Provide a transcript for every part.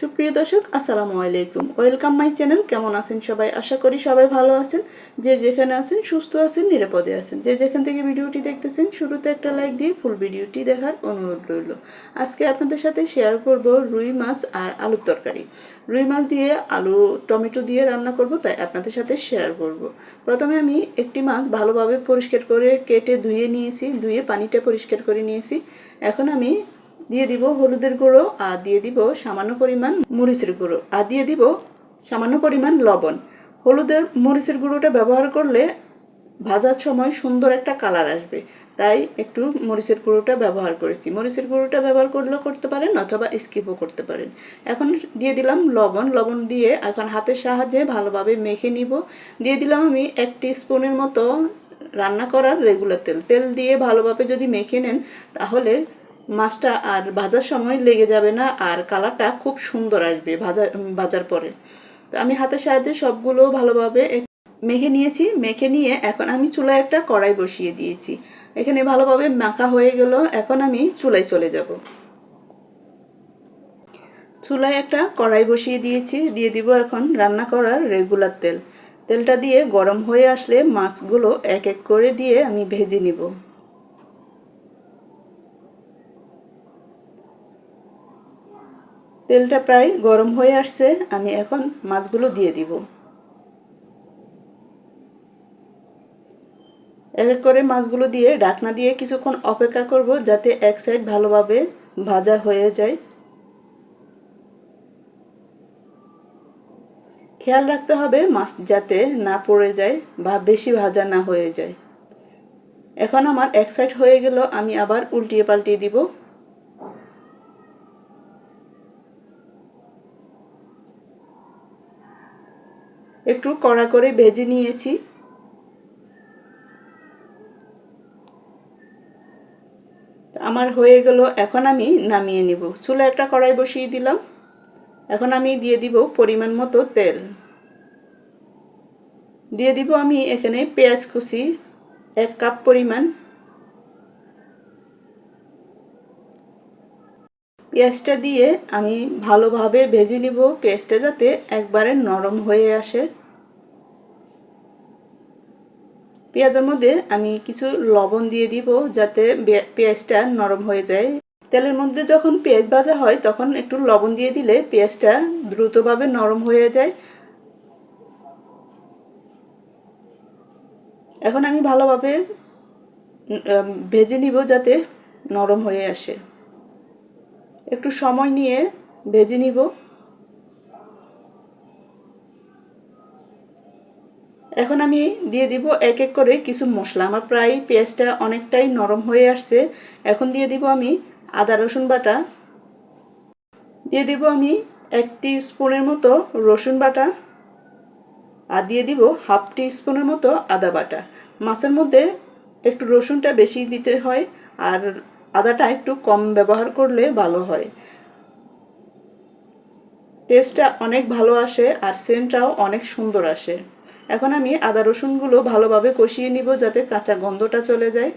সুপ্রিয় দর্শক, আসসালামু আলাইকুম। ওয়েলকাম মাই চ্যানেল কেমন আছেন সবাই? আশা করি সবাই ভালো আছেন। যে যেখানে আছেন, সুস্থ আছেন, নিরাপদে আছেন। যে যেখান থেকে ভিডিওটি দেখতেছেন, শুরুতে একটা লাইক দিয়ে ফুল ভিডিওটি দেখার অনুরোধ রইল। আজকে আপনাদের সাথে শেয়ার করব রুই মাছ আর আলুর তরকারি। রুই মাছ দিয়ে আলু, টমেটো দিয়ে রান্না করব, তাই আপনাদের সাথে শেয়ার করব। প্রথমে আমি একটি মাছ ভালোভাবে পরিষ্কার করে কেটে ধুয়ে নিয়েছি, ধুয়ে পানিটা পরিষ্কার করে নিয়েছি। এখন আমি দিয়ে দিব হলুদের গুঁড়ো, আর দিয়ে দিব সামান্য পরিমাণ মরিচের গুঁড়ো, আর দিয়ে দিব সামান্য পরিমাণ লবণ। হলুদের মরিচের গুঁড়োটা ব্যবহার করলে ভাজার সময় সুন্দর একটা কালার আসবে। তাই একটু মরিচের গুঁড়োটা ব্যবহার করেছি। মরিচের গুঁড়োটা ব্যবহার করলেও করতে পারেন অথবা স্কিপও করতে পারেন। এখন দিয়ে দিলাম লবণ। লবণ দিয়ে এখন হাতের সাহায্যে ভালোভাবে মেখে নিব। দিয়ে দিলাম আমি এক স্পুনের মতো রান্না করার রেগুলার তেল। তেল দিয়ে ভালোভাবে যদি মেখে নেন, তাহলে মাছটা আর ভাজার সময় লেগে যাবে না আর কালারটা খুব সুন্দর আসবে ভাজা ভাজার পরে। তো আমি হাতের সাহায্যে সবগুলো ভালোভাবে মেখে নিয়েছি। মেখে নিয়ে এখন আমি চুলায় একটা কড়াই বসিয়ে দিয়েছি। এখানে ভালোভাবে মাখা হয়ে গেল। এখন আমি চুলায় চলে যাব। চুলায় একটা কড়াই বসিয়ে দিয়েছি। দিয়ে দিব এখন রান্না করার রেগুলার তেল। তেলটা দিয়ে গরম হয়ে আসলে মাছগুলো এক এক করে দিয়ে আমি ভেজে নিব। তেলটা প্রায় গরম হয়ে আসছে, আমি এখন মাছগুলো দিয়ে দিব। এক এক করে মাছগুলো দিয়ে ডাকনা দিয়ে কিছুক্ষণ অপেক্ষা করব যাতে এক সাইড ভালোভাবে ভাজা হয়ে যায়। খেয়াল রাখতে হবে মাছ যাতে না পড়ে যায় বা বেশি ভাজা না হয়ে যায়। এখন আমার এক সাইড হয়ে গেল, আমি আবার উল্টিয়ে পাল্টিয়ে দিব। একটু কড়া করে ভেজে নিয়েছি। আমার হয়ে গেল, এখন আমি নামিয়ে নিব। চুলা একটা কড়াই বসিয়ে দিলাম। এখন আমি দিয়ে দিব পরিমাণ মতো তেল। দিয়ে দিব আমি এখানে পেঁয়াজ কুচি, এক কাপ পরিমাণ পেঁয়াজটা দিয়ে আমি ভালোভাবে ভেজে নিব। পেঁয়াজটা যাতে একবারে নরম হয়ে আসে। পেঁয়াজের মধ্যে আমি কিছু লবণ দিয়ে দিব যাতে পেঁয়াজটা নরম হয়ে যায়। তেলের মধ্যে যখন পেঁয়াজ ভাজা হয়, তখন একটু লবণ দিয়ে দিলে পেঁয়াজটা দ্রুতভাবে নরম হয়ে যায়। এখন আমি ভালোভাবে ভেজে নিব যাতে নরম হয়ে আসে। একটু সময় নিয়ে ভেজে নিব। এখন আমি দিয়ে দিব এক এক করে কিছু মশলা। আমার প্রায় পেঁয়াজটা অনেকটাই নরম হয়ে আসছে। এখন দিয়ে দিব আমি আদা, রসুন বাটা। দিয়ে দিব আমি একটি স্পুনের মতো রসুন বাটা। আর দিয়ে দিব হাফ টি স্পুনের মতো আদা বাটা। মাছের মধ্যে একটু রসুনটা বেশি দিতে হয়। আর আদাটা একটু কম ব্যবহার করলে ভালো হয়। টেস্টটা অনেক ভালো আসে আর সেন্টটাও অনেক সুন্দর আসে। এখন আমি আদা রসুনগুলো ভালোভাবে কষিয়ে নিব যাতে কাঁচা গন্ধটা চলে যায়।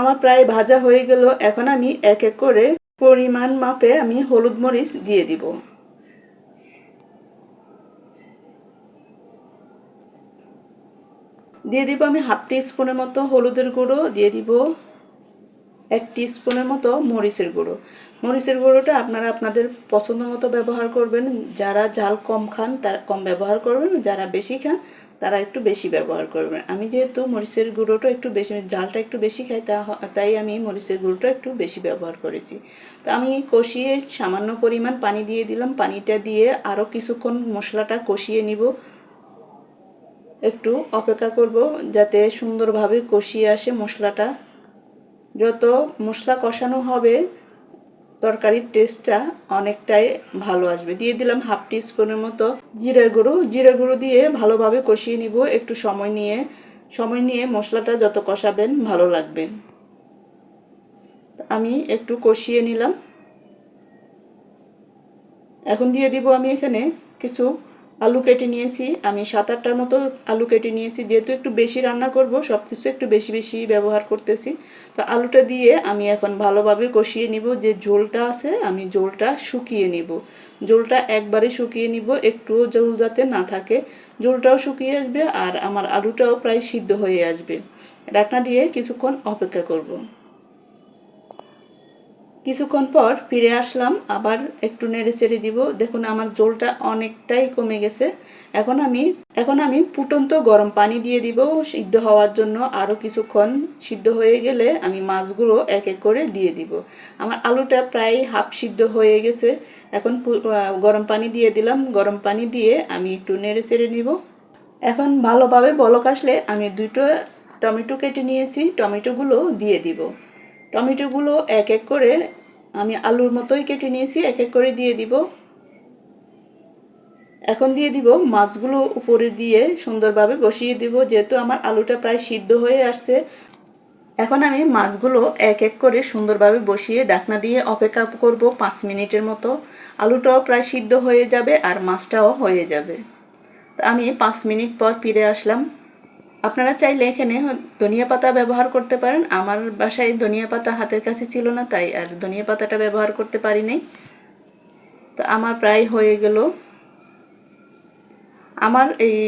আমার প্রায় ভাজা হয়ে গেল। এখন আমি এক এক করে পরিমাণ মাপে আমি হলুদ মরিচ দিয়ে দিব। দিয়ে দিব আমি হাফ স্পুনের মতো হলুদের গুঁড়ো, দিয়ে দিব এক স্পুনের মতো মরিচের গুঁড়ো। মরিচের গুঁড়োটা আপনারা আপনাদের পছন্দ মতো ব্যবহার করবেন। যারা ঝাল কম খান, তারা কম ব্যবহার করবেন। যারা বেশি খান, তারা একটু বেশি ব্যবহার করবেন। আমি যেহেতু মরিচের গুঁড়োটা একটু বেশি, ঝালটা একটু বেশি খাই, তা তাই আমি মরিচের গুঁড়োটা একটু বেশি ব্যবহার করেছি। তো আমি কষিয়ে সামান্য পরিমাণ পানি দিয়ে দিলাম। পানিটা দিয়ে আরও কিছুক্ষণ মশলাটা কষিয়ে নিব। একটু অপেক্ষা করব যাতে সুন্দরভাবে কষিয়ে আসে মশলাটা। যত মশলা কষানো হবে, তরকারির টেস্টটা অনেকটাই ভালো আসবে। দিয়ে দিলাম হাফ টি স্পুনের মতো জিরের গুঁড়ো। জিরের গুঁড়ো দিয়ে ভালোভাবে কষিয়ে নিব একটু সময় নিয়ে। সময় নিয়ে মশলাটা যত কষাবেন, ভালো লাগবে। আমি একটু কষিয়ে নিলাম। এখন দিয়ে দিব আমি এখানে কিছু আলু কেটে নিয়েছি। আমি সাত আটটার মতো আলু কেটে নিয়েছি। যেহেতু একটু বেশি রান্না করব সব কিছু একটু বেশি বেশি ব্যবহার করতেছি। তো আলুটা দিয়ে আমি এখন ভালোভাবে কষিয়ে নিব। যে ঝোলটা আছে, আমি ঝোলটা শুকিয়ে নিব। ঝোলটা একবারে শুকিয়ে নিব, একটুও জল যাতে না থাকে। ঝোলটাও শুকিয়ে আসবে আর আমার আলুটাও প্রায় সিদ্ধ হয়ে আসবে। ডাকনা দিয়ে কিছুক্ষণ অপেক্ষা করব। কিছুক্ষণ পর ফিরে আসলাম, আবার একটু নেড়ে চেড়ে দিব। দেখুন, আমার জলটা অনেকটাই কমে গেছে। এখন আমি এখন আমি ফুটন্ত গরম পানি দিয়ে দিব সিদ্ধ হওয়ার জন্য। আরও কিছুক্ষণ সিদ্ধ হয়ে গেলে আমি মাছগুলো এক এক করে দিয়ে দিব। আমার আলুটা প্রায় হাফ সিদ্ধ হয়ে গেছে। এখন গরম পানি দিয়ে দিলাম। গরম পানি দিয়ে আমি একটু নেড়ে চেড়ে নিব। এখন ভালোভাবে বলক আসলে আমি দুটো টমেটো কেটে নিয়েছি। টমেটোগুলো দিয়ে দিব। টমেটোগুলো এক এক করে আমি আলুর মতোই কেটে নিয়েছি, এক এক করে দিয়ে দিব। এখন দিয়ে দিব মাছগুলো উপরে দিয়ে সুন্দরভাবে বসিয়ে দিব, যেহেতু আমার আলুটা প্রায় সিদ্ধ হয়ে আসছে। এখন আমি মাছগুলো এক এক করে সুন্দরভাবে বসিয়ে ডাকনা দিয়ে অপেক্ষা করব পাঁচ মিনিটের মতো। আলুটাও প্রায় সিদ্ধ হয়ে যাবে আর মাছটাও হয়ে যাবে। আমি পাঁচ মিনিট পর ফিরে আসলাম। আপনারা চাইলে এখানে ধনিয়া পাতা ব্যবহার করতে পারেন। আমার বাসায় ধনিয়া পাতা হাতের কাছে ছিল না, তাই আর ধনিয়া পাতাটা ব্যবহার করতে পারি নাই। তো আমার প্রায় হয়ে গেল। আমার এই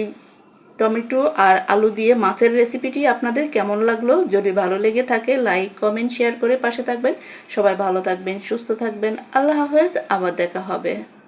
টমেটো আর আলু দিয়ে মাছের রেসিপিটি আপনাদের কেমন লাগল? যদি ভালো লেগে থাকে, লাইক, কমেন্ট, শেয়ার করে পাশে থাকবেন। সবাই ভালো থাকবেন, সুস্থ থাকবেন। আল্লাহ হাফেজ, আবার দেখা হবে।